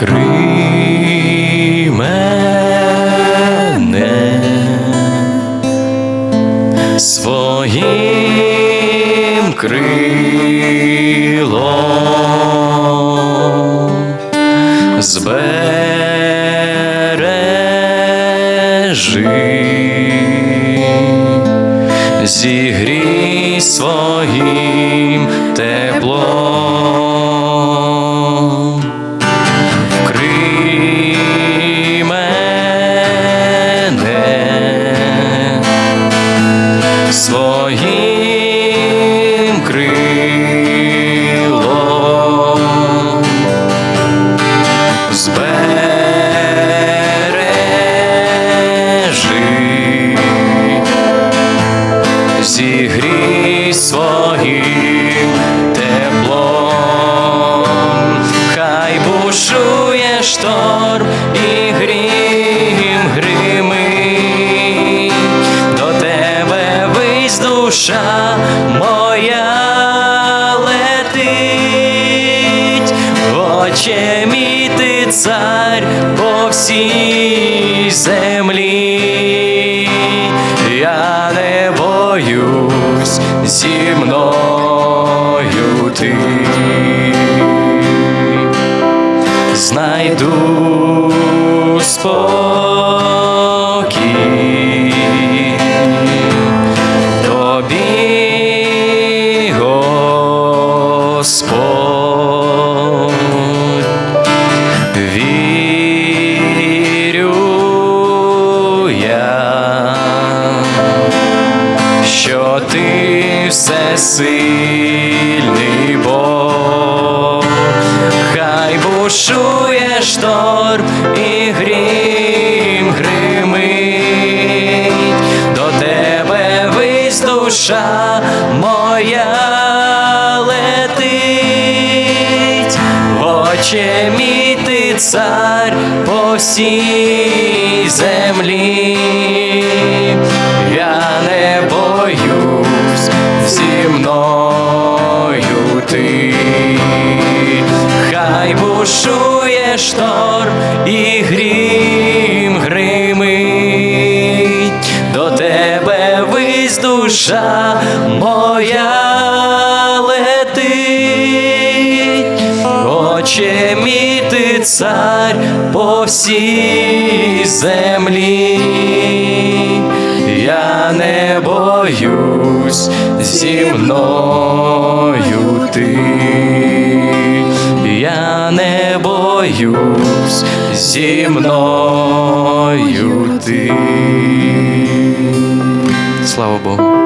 Відкрий мене своїм крилом збережи, зігрій своїм теплом. Своїм крилом. Збережи, зігрій своїм теплом, хай бушує шторм і грім гримить, душа моя летить, Отче мій ти цар по всій землі, я не боюсь зі мною ти. Знайду спокій ти всесильний Бог, хай бушує шторм і грім гримить, до тебе вись душа моя летить, Отче мій ти цар по всій землі, бушує шторм і грім гримить, до тебе вись душа моя летить, Отче мій цар по всій землі, я не боюсь зі мною ти, зі мною ти. Слава Богу.